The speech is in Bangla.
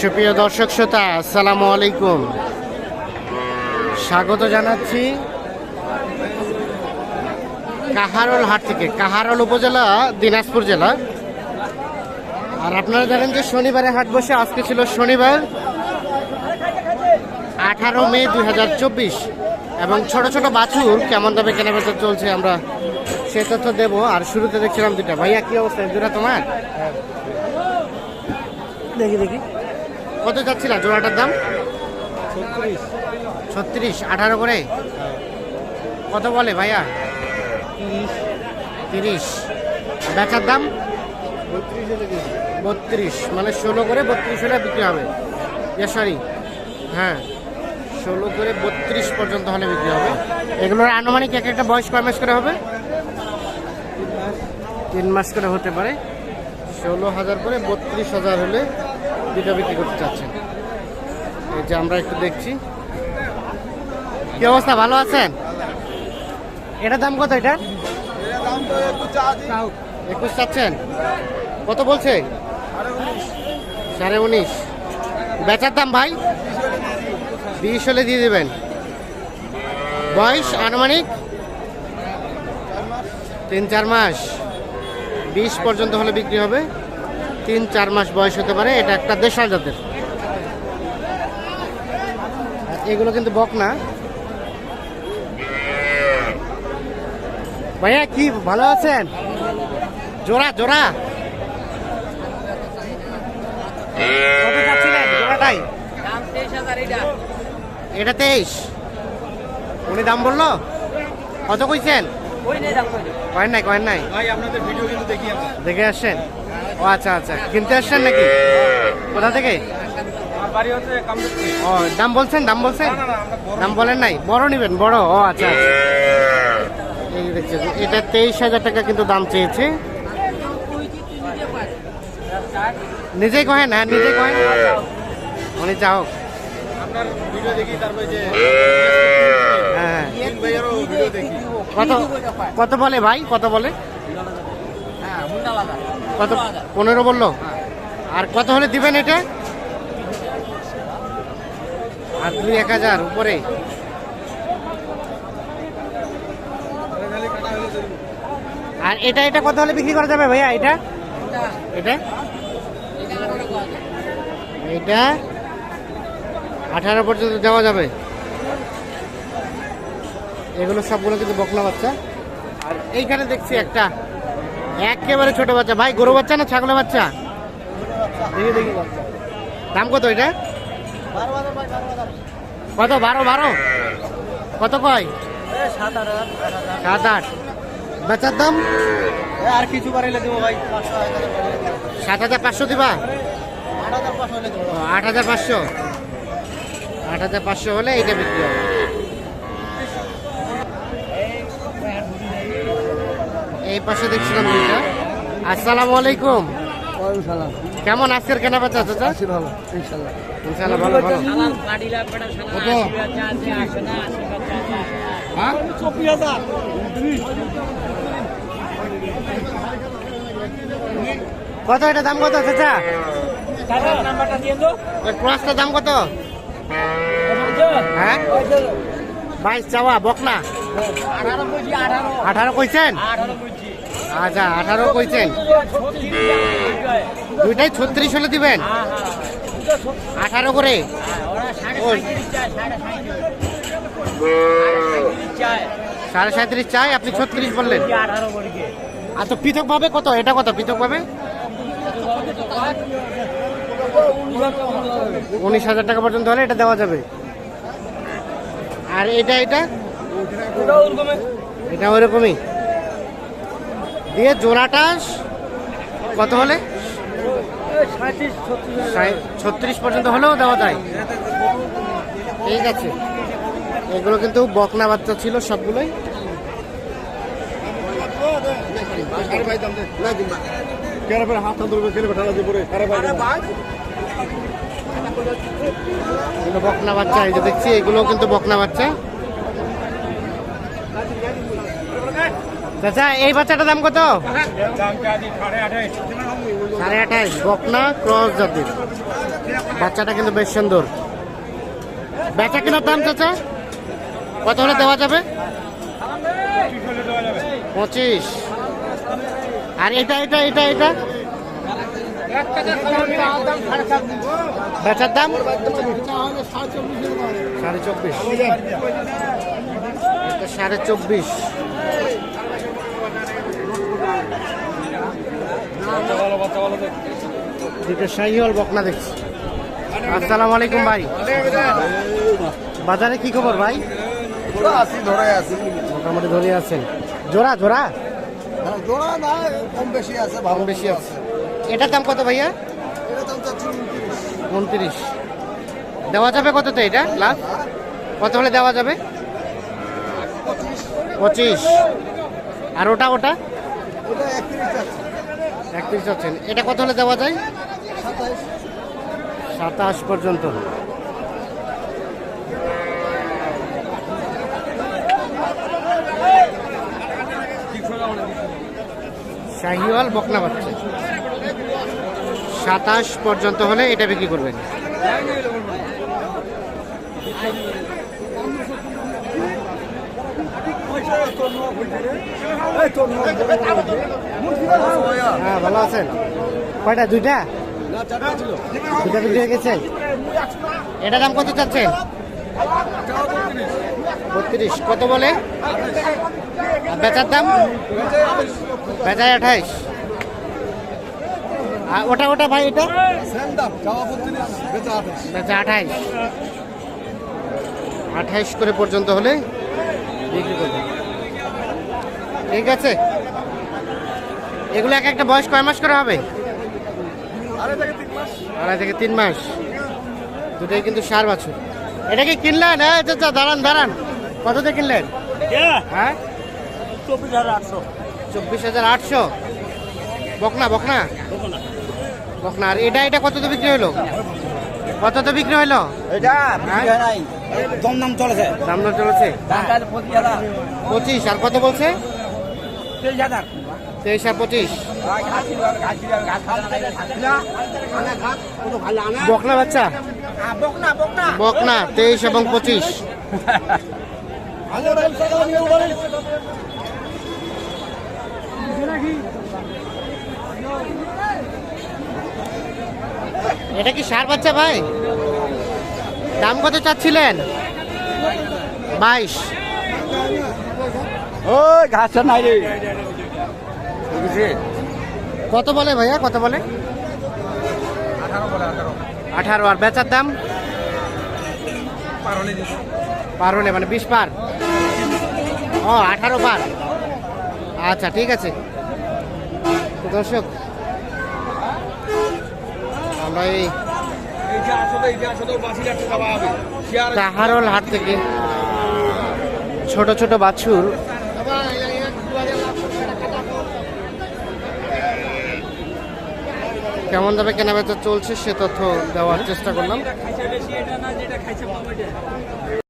সুপ্রিয় দর্শক শ্রোতা, আসসালামু আলাইকুম। স্বাগত জানাচ্ছি কাহারল হাট থেকে, কাহারল উপজেলা, দিনাজপুর জেলা। আর আপনারা জানেন যে শনিবারে হাট বসে, আজকে ছিল শনিবার আঠারো মে দু হাজার চব্বিশ। এবং ছোট ছোট বাছুর কেমন দামে কেনাবেচা চলছে আমরা সে তথ্য দেবো। আর শুরুতে দেখছিলাম দুটা ভাইয়া, কি অবস্থা? দুটা তোমার? দেখি দেখি। কত যাচ্ছিল জোড়াটার দাম? ছত্রিশ। আঠারো করে? কত বলে ভাইয়া? তিরিশ। বেচার দাম? বত্রিশ মানে ষোলো করে বত্রিশ হলে বিক্রি হবে। সরি হ্যাঁ ষোলো করে বত্রিশ পর্যন্ত হলে বিক্রি হবে। এগুলোর আনুমানিক এক একটা বয়স কয় মাস করে হবে? তিন মাস করে হতে পারে। ষোলো হাজার করে বত্রিশ হাজার হলে দুটো বিক্রি করতে চাচ্ছেন। এই যে আমরা একটু দেখছি। কি অবস্থা? ভালো আছেন? এটার দাম কত এটা? একুশ চাচ্ছেন। কত বলছে? সাড়ে উনিশ। বেচার দাম ভাই? বিশ হলে দিয়ে দেবেন। বয়স আনুমানিক? তিন চার মাস। বিশ পর্যন্ত হলে বিক্রি হবে। তিন চার মাস বয়স হতে পারে এটা একটা দেশাল জাতের। এগুলো কিন্তু বক না ভাইয়া কি ভালো আছেন? জোড়া জোড়া। জোড়াটাই। এটা তেইশ। উনি দাম বলল? কত কইছেন? কয়েন নাই কয়েন নাই। দেখে আসছেন ও আচ্ছা আচ্ছা। কিনতে আসছেন নাকি? কোথা থেকে? ও, দাম বলছেন দাম বলছেন? দাম বলেন নাই? বড় নিবেন, বড়। ও আচ্ছা আচ্ছা। এটা তেইশ হাজার টাকা কিন্তু দাম চেয়েছে। নিজেই কহেন হ্যাঁ নিজেই কহেন। উনি যে হ্যাঁ ভাইয়েরও ভিডিও দেখি কত কত বলে ভাই? কত বলে? হ্যাঁ কত? পনেরো বলল? আর কত হলে দিবেন এটা? আর দুই এক হাজার উপরে। আর এটা এটা কত হলে বিক্রি করা যাবে ভাইয়া এটা? এটা? এটা আঠারো পর্যন্ত দেওয়া যাবে। এগুলো সবগুলো কিন্তু বকলা বাচ্চা। আর এইখানে দেখছি একটা একেবারে ছোট বাচ্চা। ভাই গরু বাচ্চা না ছাগলের বাচ্চা? দেখি দেখি দাম কত এটা? কত বারো বারো? কত কয়? সাত আট বেচার দাম? আর কিছু বাড়াইলে দেবো ভাই। সাত হাজার পাঁচশো দিবা? আট হাজার পাঁচশো আট হাজার পাঁচশো। আট হাজার পাঁচশো হলে এইটা বিক্রি হবে। এই পাশে দেখছিলাম দুইটা। আসসালামু আলাইকুম। সালাম। কেমন আজকের কেনা বেচা চাচা? ভালো ইনশাল্লাহ ভালো ভালো। কত? হ্যাঁ? কত এটা দাম কত চাচা? ক্রসটার দাম কত? হ্যাঁ? বাইশ চাওয়া বকনা? আঠারো কইছেন? আচ্ছা আঠারো কইছেন। দুইটাই ছত্রিশ হলে দিবেন? হ্যাঁ হ্যাঁ আঠারো করে? সাড়ে। সাঁত্রিশ চাই আপনি ছত্রিশ বললেন। আর তো পৃথক ভাবে কত? এটা কত পৃথক ভাবে উনিশ হাজার টাকা পর্যন্ত হলে এটা দেওয়া যাবে। আর এটা এটা? এটা ওরকমই। দিয়ে জোড়াটা কত হলে? ছত্রিশ পর্যন্ত হলেও দেওয়া যায়। ঠিক আছে। এগুলো কিন্তু বকনা বাচ্চা ছিল সবগুলোই। বকনা বাচ্চা, এই যে দেখছি এগুলো কিন্তু বকনা বাচ্চা। চাচা, এই বাচ্চাটার দাম কত? সাড়ে আঠাশ বকনা ক্রস জাতির। বাচ্চাটা কিন্তু বেশ সুন্দর। বেচা কেনার দাম চাচা? কত হলে দেওয়া যাবে? পঁচিশ। আর এটা এটা এটা এটা বেচার দাম? সাড়ে চব্বিশ। সাড়ে চব্বিশ। দুটো শাহিওয়াল বকনা দেখছি। আসসালামু আলাইকুম ভাই। বাজারে কি খবর ভাই? আসি ধরে আসি মোটামুটি ধরে আছেন। জোড়া জোড়া? জোড়া না কম বেশি আছে কম বেশি আছে। এটার দাম কত ভাইয়া? উনত্রিশ। দেওয়া যাবে কততে এটা লাভ কত হলে দেওয়া যাবে? পঁচিশ। আর ওটা ওটা? ওটা একত্রিশ আছেন এটা কত হলে দেওয়া যায়? সাতাশ পর্যন্ত শাহিওয়াল বকনা বাচ্চা। সাতাশ পর্যন্ত হলে এটা বিক্রি করবেন। হ্যাঁ ভালো আছেন? কয়টা দুইটা? দুটা বিক্রি হয়ে গেছে? এটা দাম কত চাচ্ছেন? বত্রিশ। কত বলে? বেচার দাম? বেচায় আঠাইশ। ওটা ওটা ভাই এটা? বেচা আঠাইশ। আঠাইশ। করে পর্যন্ত হলে বিক্রি করবে ঠিক আছে। এগুলো এক একটা বয়স কয় মাস করে হবে? আড়াই থেকে তিন মাস। দুটাই কিন্তু সার বাছুর। এটা কি কিনলেন? হ্যাঁ চাচা দাঁড়ান দাঁড়ান। কত দিয়ে কিনলেন? হ্যাঁ? চব্বিশ হাজার আটশো। চব্বিশ হাজার আটশো। বকনা বকনা? বকনা। আর এটা এটা কত তো বিক্রি হলো কত তো বিক্রি হলো এটা হ্যাঁ? দম চলেছে। দাম চলেছে? পঁচিশ। আর কত বলছে? তেইশ হাজার। তেইশ পঁচিশ। বকনা বাচ্চা? বকনা, তেইশ এবং পঁচিশ। এটা কি সার বাচ্চা ভাই? দাম কত চাচ্ছিলেন? বাইশ। ওই ঘাস নাই রে। কত বলে ভাইয়া? কত বলে? আঠারো আর বেচার দাম? পার হলে মানে বিশ পার? ও আঠারো পার। আচ্ছা ঠিক আছে। দর্শক আমরা এই কাহারল হাট থেকে ছোট ছোট বাছুর কেমন দামে কেনাবেচা চলছে সে তথ্য দেওয়ার চেষ্টা করলাম।